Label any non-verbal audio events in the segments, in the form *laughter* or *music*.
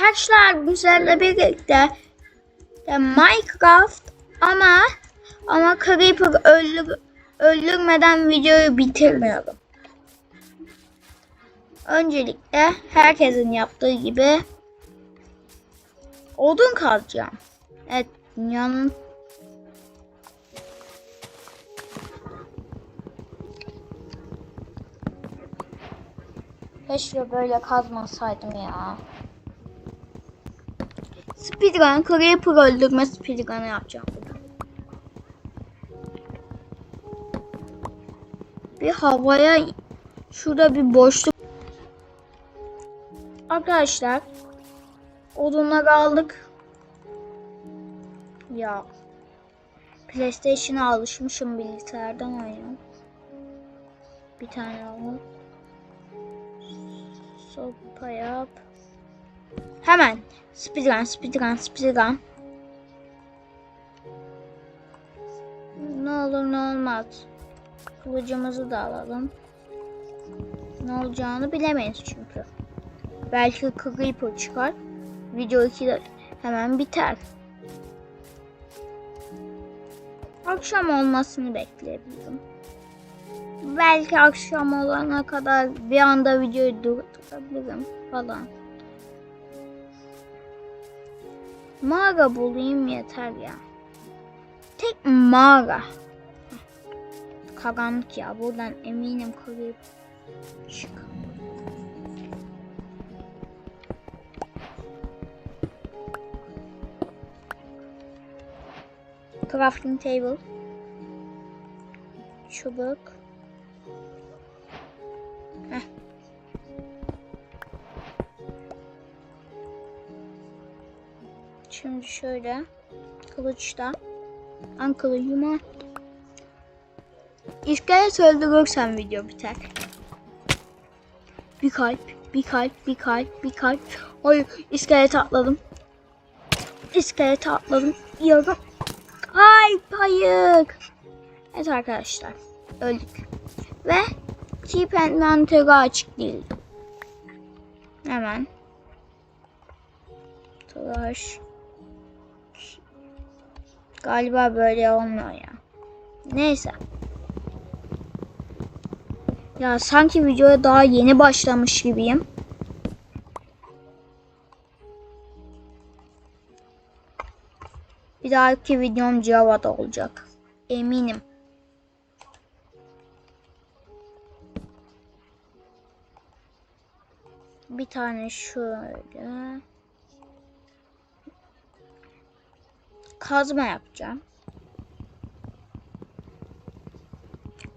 Arkadaşlar bizlerle birlikte de Minecraft ama ama Creeper öldür, öldürmeden videoyu bitirmiyorum. Öncelikle herkesin yaptığı gibi odun kazacağım. Evet dünyanın Keşke böyle kazmasaydım ya. Speedrun, Creeper öldürme speedrun'ı yapacağım. Bir havaya şurada bir boşluk. Arkadaşlar odunları aldık. Ya PlayStation'a alışmışım bilgisayardan oynuyorum. Bir tane alalım. Sopa yap. Hemen. Speedrun, speedrun, speedrun. Ne olur ne olmaz. Kılıcımızı da alalım. Ne olacağını bilemeyiz çünkü. Belki Creeper çıkar. Video 2 de hemen biter. Akşam olmasını bekleyebilirim. Belki akşam olana kadar bir anda videoyu durdurabilirim falan. Mağara bulayım yeter ya. Tek mağara. Karanlık ya. Buradan eminim kırıp çık. Crafting table. Çubuk. Şöyle kılıçta an kılıcıma İskelet öldürürsem video biter. Bir kalp, bir kalp, bir kalp, bir kalp. Hayır, iskelet atladım. İskelet atladım. Yiyorum. Ay, hayır. Evet arkadaşlar, öldük. Ve Keep Inventory açık değil. Hemen. Tıraş. Galiba böyle olmuyor ya. Neyse. Ya sanki videoya daha yeni başlamış gibiyim. Bir dahaki videom Java'da olacak. Eminim. Bir tane şöyle. Kazma yapacağım.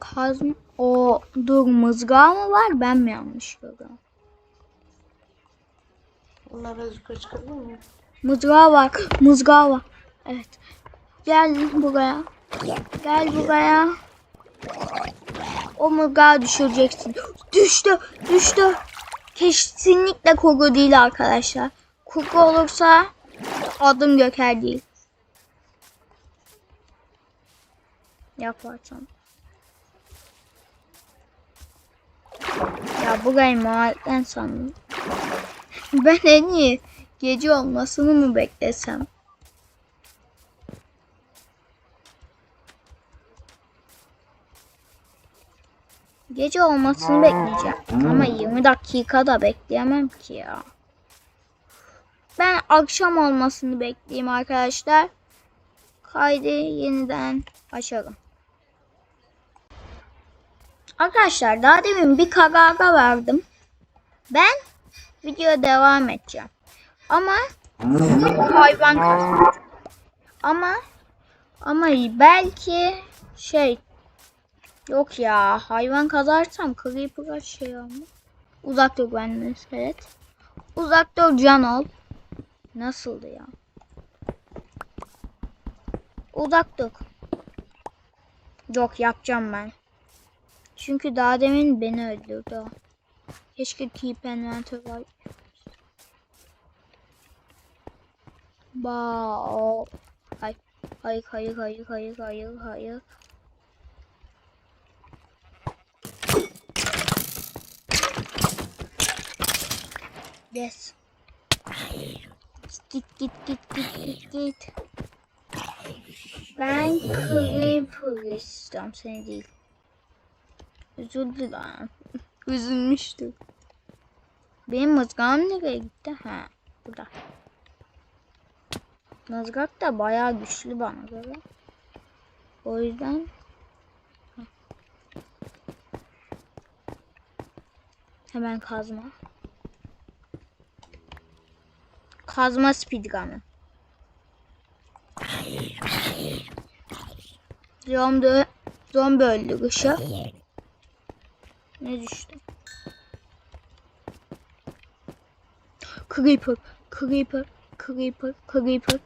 Kazma. O dur mızrağı mı var? Ben mi yanlış görüyorum? Çıkabilir mi? Mızrağı var. Mızrağı var. Evet. Gel buraya. Gel buraya. O mızrağı düşüreceksin. Düştü. Düştü. Kesinlikle koku değil arkadaşlar. Koku olursa adım Göker değil. Yaparsam. Ya burayı mahallen sandım. *laughs* Ben en iyi gece olmasını mı beklesem? Gece olmasını bekleyeceğim. Ama 20 dakika da bekleyemem ki ya. Ben akşam olmasını bekleyeyim arkadaşlar. Kaydı yeniden açalım. Arkadaşlar daha demin bir karara verdim. Ben videoya devam edeceğim. Ama hayvan kazanacağım. Ama ama belki şey yok ya hayvan kazarsam creeper şey ama. Uzak dur benden evet. Uzak dur can ol. Nasıldı ya? Uzak dur. Yok yapacağım ben. Çünkü daha demin beni öldürdü o. Keşke keep inventory var. Ba Hayır, hayır, hayır, hayır, hayır, hayır, hayır. Yes. Git git git git git git. Ben Creeper istiyorum seni değil. Üzüldü lan. Üzülmüştü. Benim mızrağım nereye gitti? Ha burada. Mızrak da bayağı güçlü bana göre. O yüzden Heh. hemen kazma. Kazma speedgun'ı. Zombi, zombi öldürüşü. Ne düştü? Creeper, Creeper, Creeper, Creeper.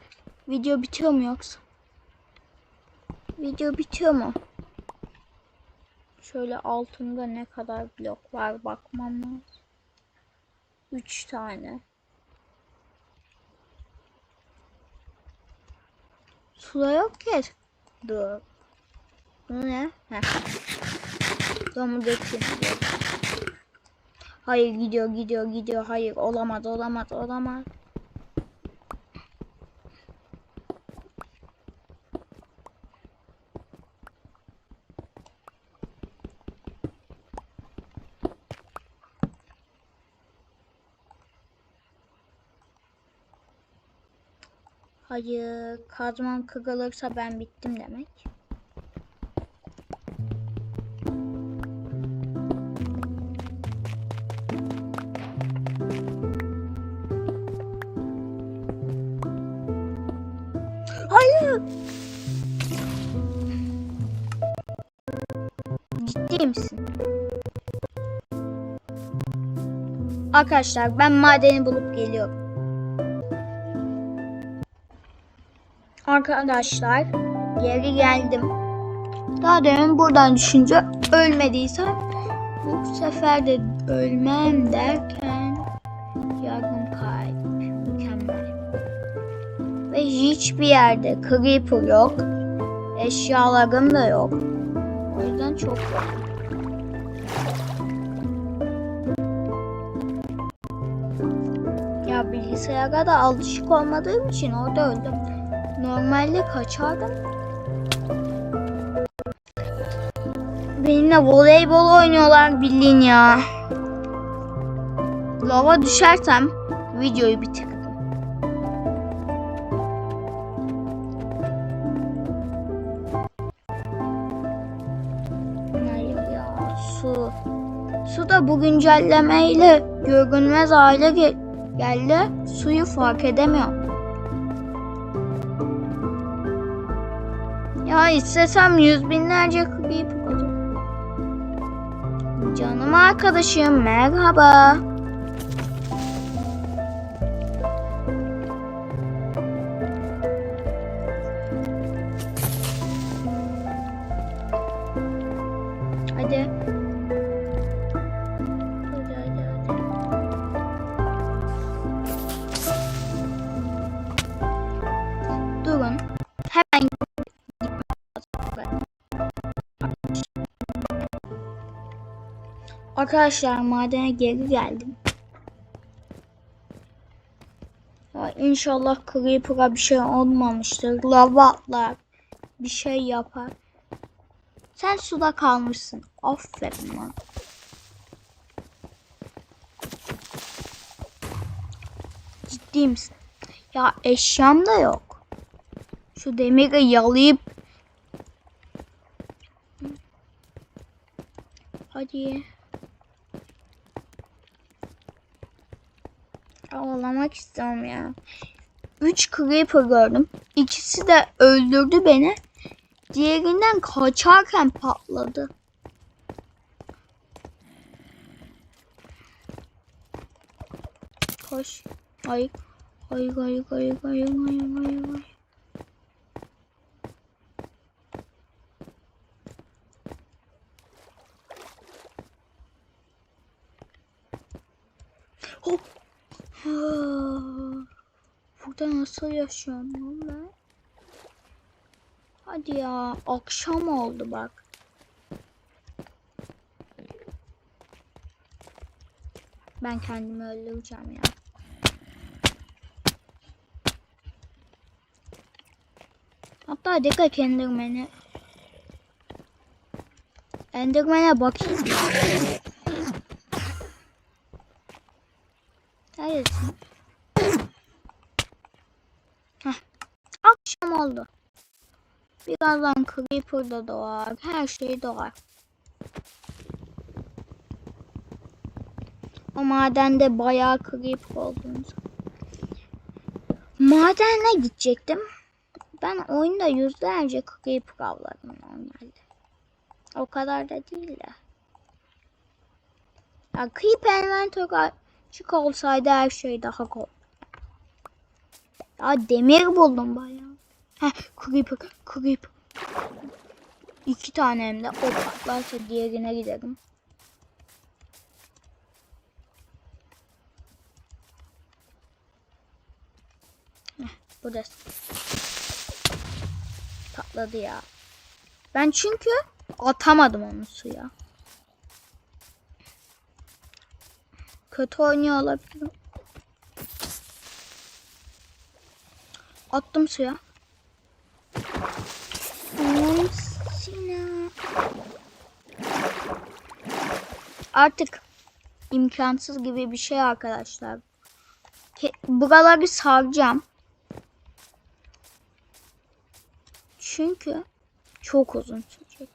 Video bitiyor mu yoksa? Video bitiyor mu? Şöyle altında ne kadar blok var bakmam lazım. 3 tane. Suda yok ki. Dur. Bu ne? Heh. Zombi dökeyim. Hayır gidiyor gidiyor gidiyor. Hayır olamaz olamaz olamaz. Hayır kazmam kırılırsa ben bittim demek. Arkadaşlar ben madeni bulup geliyorum. Arkadaşlar geri geldim. Daha demin buradan düşünce ölmediysem bu sefer de ölmem derken yardım kalp mükemmel. Ve hiçbir yerde creeper yok. Eşyalarım da yok. O yüzden çok yok. Bilgisayara da alışık olmadığım için orada öldüm. Normalde kaçardım. Benimle voleybol oynuyorlar bildiğin ya. Lava düşersem videoyu ya su. Su da bu güncellemeyle görünmez ge- geldi. Suyu fark edemiyorum. Ya istesem yüz binlerce creep olur. Canım arkadaşım merhaba. Arkadaşlar madene geri geldim. Ya inşallah Creeper'a bir şey olmamıştır. Lava atlar. Bir şey yapar. Sen suda kalmışsın. Aferin lan. Ciddi misin? Ya eşyam da yok. Şu demiri yalayıp Hadi. Ağlamak istiyorum ya. Üç creeper gördüm. İkisi de öldürdü beni. Diğerinden kaçarken patladı. Koş. Hayır. Hayır, hayır, hayır, hayır, hayır, hayır, hayır. Nasıl yaşıyorum lan ben? Hadi ya akşam oldu bak. Ben kendimi öldüreceğim ya. Hatta dikkat Enderman'e. Enderman'e bakayım. Birazdan Creeper da doğar. Her şey doğar. O madende bayağı Creeper olduğunu Madene gidecektim. Ben oyunda yüzlerce Creeper avladım normalde. O kadar da değil de. Ya Creeper Inventory açık olsaydı her şey daha kolay. Ya demir buldum bayağı. Heh Creeper, Creeper. İki tane hem de. O patlarsa diğerine giderim. Heh, burası. Patladı ya. Ben çünkü atamadım onu suya. Kötü oynuyor olabilirim. Attım suya. Artık imkansız gibi bir şey arkadaşlar. Buraları saracağım. Çünkü çok uzun sürecek.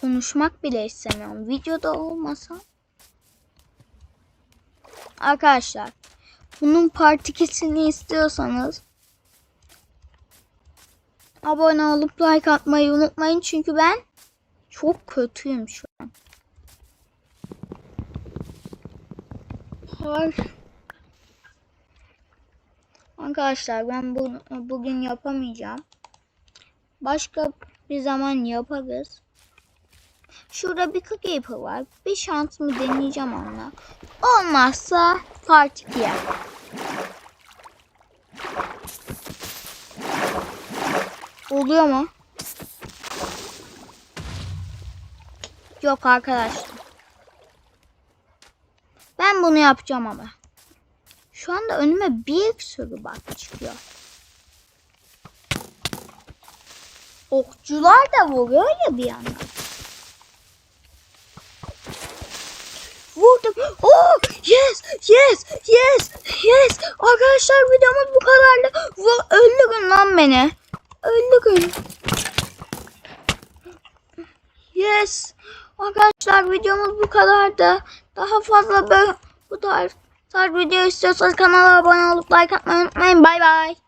Konuşmak bile istemiyorum. Videoda olmasa. Arkadaşlar. Bunun part 2'sini istiyorsanız abone olup like atmayı unutmayın. Çünkü ben çok kötüyüm şu an. Arkadaşlar ben bu, bugün yapamayacağım. Başka bir zaman yaparız. Şurada bir creeper var. Bir şansımı deneyeceğim onunla. Olmazsa part 2'ye. Oluyor mu? Yok arkadaşlar. Ben bunu yapacağım ama. Şu anda önüme bir sürü bak çıkıyor. Okçular da vuruyor ya bir yandan. Vurdum. Oh yes yes yes yes. Arkadaşlar videomuz bu kadardı. Öldürün lan beni. Öldürün. Yes. Arkadaşlar videomuz bu kadardı. Daha fazla böyle bu tarz, tarz video istiyorsanız kanala abone olup like atmayı unutmayın. Bay bay.